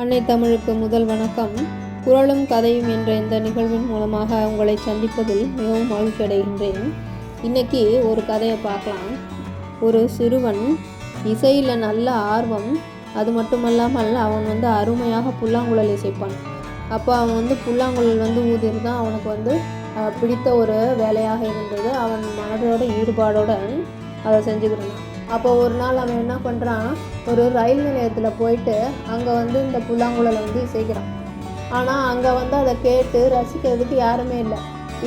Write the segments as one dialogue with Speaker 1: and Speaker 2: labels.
Speaker 1: அன்னை தமிழுக்கு முதல் வணக்கம். குரலும் கதையும் என்ற இந்த நிகழ்வின் மூலமாக உங்களை சந்திப்பதில் மிகவும் மகிழ்ச்சி அடைகின்றேன். இன்னைக்கு ஒரு கதையை பார்க்கலாம். ஒரு சிறுவன் இசையில் நல்ல ஆர்வம் அது மட்டுமல்லாமல் அவன் வந்து அருமையாக புல்லாங்குழல் இசைப்பான். அப்போ அவன் வந்து புல்லாங்குழல் வந்து ஊதியது தான் அவனுக்கு வந்து பிடித்த ஒரு வேலையாக இருந்தது. அவன் மனதோட ஈடுபாடோடு அதை செஞ்சுக்கிறான் அப்போ ஒரு நாள் அவன் என்ன பண்ணுறான் ஒரு ரயில் நிலையத்தில் போயிட்டு அங்கே வந்து இந்த புல்லாங்குழலை வந்து இசைக்கிறான். ஆனால் அங்கே வந்து அதை கேட்டு ரசிக்கிறதுக்கு யாருமே இல்லை.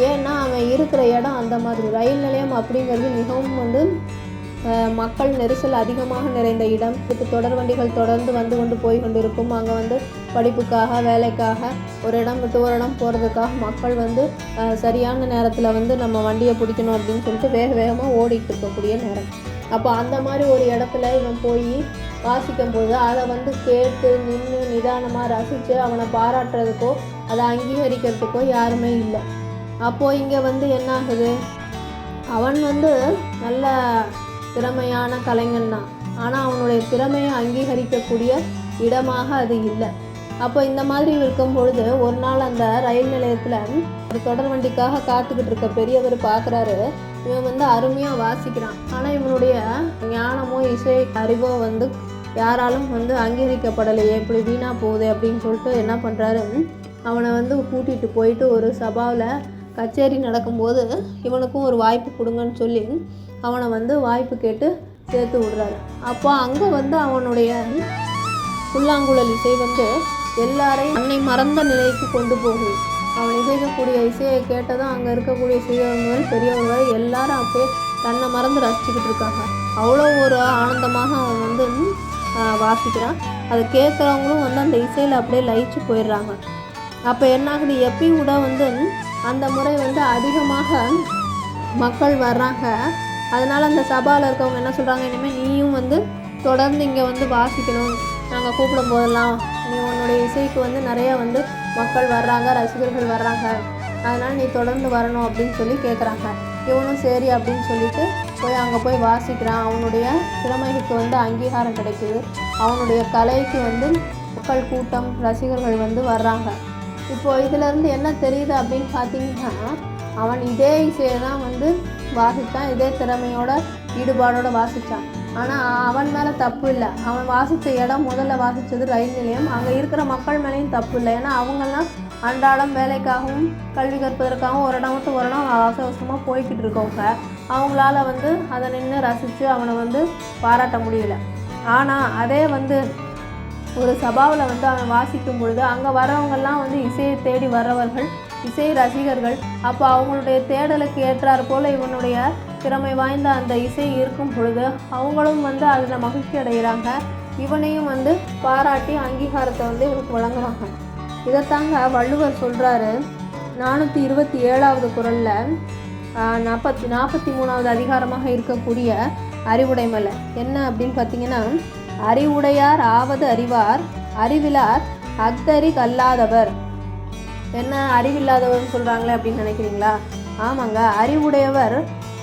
Speaker 1: ஏன்னா அவன் இருக்கிற இடம் அந்த மாதிரி. ரயில் நிலையம் அப்படிங்கிறது மிகவும் வந்து மக்கள் நெரிசல் அதிகமாக நிறைந்த இடம். இதுக்கு தொடர் வண்டிகள் தொடர்ந்து வந்து கொண்டு போய் கொண்டு இருக்கும் அங்கே வந்து படிப்புக்காக வேலைக்காக ஒரு இடம் விட்டு ஒரு இடம் போகிறதுக்காக மக்கள் வந்து சரியான நேரத்தில் வந்து நம்ம வண்டியை பிடிக்கணும் அப்படின்னு சொல்லிட்டு வேக வேகமாக ஓடிட்டு இருக்கக்கூடிய நேரம். அப்போ அந்த மாதிரி ஒரு இடத்துல இவன் போய் வாசிக்கும் போது அதை வந்து கேட்டு நின்று நிதானமாக ரசித்து அவனை பாராட்டுறதுக்கோ அதை அங்கீகரிக்கிறதுக்கோ யாருமே இல்லை. அப்போது இங்கே வந்து என்ன ஆகுது அவன் வந்து நல்ல திறமையான கலைஞன் தான். ஆனால் அவனுடைய திறமையை அங்கீகரிக்கக்கூடிய இடமாக அது இல்லை. அப்போ இந்த மாதிரி இருக்கும் பொழுது ஒரு நாள் அந்த ரயில் நிலையத்தில் ஒரு தொடர் வண்டிக்காக காத்துக்கிட்டு இருக்க பெரியவர் பார்க்குறாரு இவன் வந்து அருமையாக வாசிக்கிறான். ஆனால் இவனுடைய ஞானமோ இசை அறிவோ வந்து யாராலும் வந்து அங்கீகரிக்கப்படலையே இப்படி வீணாக போகுது அப்படின்னு சொல்லிட்டு என்ன பண்ணுறாரு அவனை வந்து கூட்டிகிட்டு போயிட்டு ஒரு சபாவில் கச்சேரி நடக்கும்போது இவனுக்கும் ஒரு வாய்ப்பு கொடுங்கன்னு சொல்லி அவனை வந்து வாய்ப்பு கேட்டு சேர்த்து விடுறாரு. அப்போ அங்கே வந்து அவனுடைய புல்லாங்குழல் இசை வந்து எல்லாரையும் அன்னை மறந்த நிலைக்கு கொண்டு போகுது அவன் இசைக்கக்கூடிய இசையை கேட்டதும் அங்கே இருக்கக்கூடிய சிறியவர்கள் பெரியவங்க எல்லாரும் அப்படியே தன்னை மறந்து ரசிச்சுக்கிட்டு இருக்காங்க. அவ்வளோ ஒரு ஆனந்தமாக அவன் வந்து வாசிக்கிறான். அதை கேட்குறவங்களும் வந்து அந்த இசையில் அப்படியே லயிச்சு போயிடுறாங்க. அப்போ என்ன ஆகுது எப்பயும் கூட வந்து அந்த முறை வந்து அதிகமாக மக்கள் வர்றாங்க. அதனால் அந்த சபாவில் இருக்கவங்க என்ன சொல்கிறாங்க இனிமேல் நீயும் வந்து தொடர்ந்து இங்கே வந்து வாசிக்கணும். நாங்கள் கூப்பிடும் போதெல்லாம் நீ உன்னுடைய இசைக்கு வந்து நிறைய வந்து மக்கள் வர்றாங்க ரசிகர்கள் வர்றாங்க. அதனால் நீ தொடர்ந்து வரணும் அப்படின்னு சொல்லி கேட்குறாங்க இவனும் சரி அப்படின்னு சொல்லிட்டு போய் அங்கே போய் வாசிக்கிறான். அவனுடைய திறமைகளுக்கு வந்து அங்கீகாரம் கிடைக்குது. அவனுடைய கலைக்கு வந்து மக்கள் கூட்டம் ரசிகர்கள் வந்து வர்றாங்க. இப்போ இதிலேருந்து என்ன தெரியுது அப்படின்னு பார்த்தீங்கன்னா அவன் இதே இசையை தான் வந்து வாசித்தான் இதே திறமையோட ஈடுபாடோடு வாசித்தான் ஆனால் அவன் மேலே தப்பு இல்லை. அவன் வாசித்த இடம் முதல்ல வாசித்தது ரயில் நிலையம். அங்கே இருக்கிற மக்கள் மேலேயும் தப்பு இல்லை. ஏன்னா அவங்கெல்லாம் அன்றாடம் வேலைக்காகவும் கல்வி கற்பதற்காகவும் ஒரு இடம் விட்டு ஒரு இடம் அவசவசமாக அவசரமாக போய்கிட்டு இருக்கவங்க. அவங்களால வந்து அதை நின்று ரசித்து அவனை வந்து பாராட்ட முடியல. ஆனால் அதே வந்து ஒரு சபாவில் வந்து அவன் வாசிக்கும் பொழுது அங்கே வரவங்கெல்லாம் வந்து இசையை தேடி வர்றவர்கள் இசை ரசிகர்கள் அப்போ அவங்களுடைய தேடலுக்கு ஏற்றார் போல் இவனுடைய திறமை வாய்ந்த அந்த இசை இருக்கும் பொழுது அவங்களும் வந்து அதில் மகிழ்ச்சி அடைகிறாங்க. இவனையும் வந்து பாராட்டி அங்கீகாரத்தை வந்து இவனுக்கு வழங்குறாங்க. இதைத்தாங்க வள்ளுவர் சொல்கிறாரு நானூற்றி இருபத்தி ஏழாவது குரலில் நாற்பத்தி நாற்பத்தி மூணாவது அதிகாரமாக இருக்கக்கூடிய அறிவுடைமலை. என்ன அப்படின்னு பார்த்தீங்கன்னா அறிவுடையார் ஆவது அறிவார் அறிவிலார் அக்தரி கல்லாதவர். என்ன அறிவில்லாதவர்னு சொல்கிறாங்களே அப்படின்னு நினைக்கிறீங்களா? ஆமாங்க அறிவுடையவர்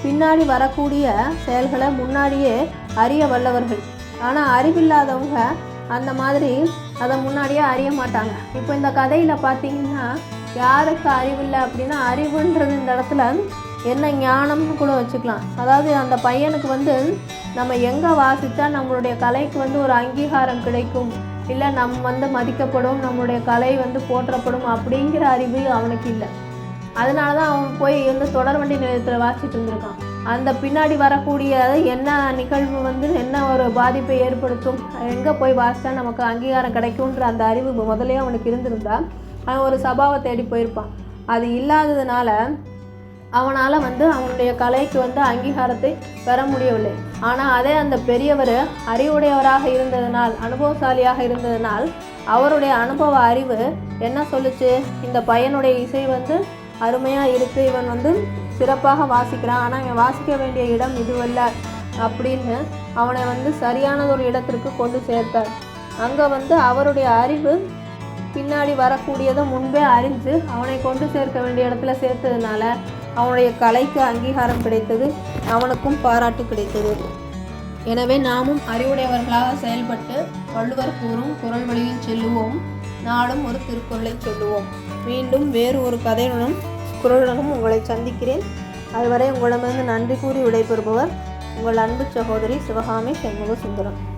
Speaker 1: பின்னாடி வரக்கூடிய செயல்களை முன்னாடியே அறிய வல்லவர்கள். ஆனால் அறிவில்லாதவங்க அந்த மாதிரி அதை முன்னாடியே அறிய மாட்டாங்க. இப்போ இந்த கதையில் பார்த்தீங்கன்னா யாருக்கு அறிவில்லை அப்படின்னா அறிவுன்றது இந்த இடத்துல என்ன ஞானம்னு கூட வச்சுக்கலாம். அதாவது அந்த பையனுக்கு வந்து நம்ம எங்கே வாசித்தா நம்மளுடைய கலைக்கு வந்து ஒரு அங்கீகாரம் கிடைக்கும்? இல்லை நம்ம வந்து மதிக்கப்படும் நம்மளுடைய கலை வந்து போற்றப்படும் அப்படிங்கிற அறிவு அவனுக்கு இல்லை. அதனால தான் அவன் போய் வந்து தொடர் வண்டி நிலையத்தில் வாசிட்டு இருந்திருக்கான். அந்த பின்னாடி வரக்கூடிய என்ன நிகழ்வு வந்து என்ன ஒரு பாதிப்பை ஏற்படுத்தும் எங்கே போய் வாசித்தா நமக்கு அங்கீகாரம் கிடைக்கும்ன்ற அந்த அறிவு முதலே அவனுக்கு இருந்திருந்தா அவன் ஒரு சபாவை தேடி போயிருப்பான். அது இல்லாததுனால அவனால் வந்து அவனுடைய கலைக்கு வந்து அங்கீகாரத்தை பெற முடியவில்லை. ஆனால் அதே அந்த பெரியவர் அறிவுடையவராக இருந்ததனால் அனுபவசாலியாக இருந்ததனால் அவருடைய அனுபவ அறிவு என்ன சொல்லுச்சு? இந்த பையனுடைய இசை வந்து அருமையாக இருக்குது இவன் வந்து சிறப்பாக வாசிக்கிறான். ஆனால் இவன் வாசிக்க வேண்டிய இடம் இதுவல்ல அப்படின்னு அவனை வந்து சரியானதொரு இடத்திற்கு கொண்டு சேர்த்தார். அங்கே வந்து அவருடைய அறிவு பின்னாடி வரக்கூடியதை முன்பே அறிஞ்சு அவனை கொண்டு சேர்க்க வேண்டிய இடத்துல சேர்த்ததுனால அவனுடைய கலைக்கு அங்கீகாரம் கிடைத்தது அவனுக்கும் பாராட்டு கிடைத்தது. எனவே நாமும் அறிவுடையவர்களாக செயல்பட்டு வள்ளுவர் கூறும் குரல் வழியில் செல்லுவோம். நாளும் ஒரு திருக்குறளை சொல்லுவோம். மீண்டும் வேறு ஒரு கதையுடனும் குரலுடனும் உங்களை சந்திக்கிறேன். அதுவரை உங்களிடமிருந்து நன்றி கூறி விடைபெறுபவர் உங்கள் அன்பு சகோதரி சிவகாமி சண்முக சுந்தரம்.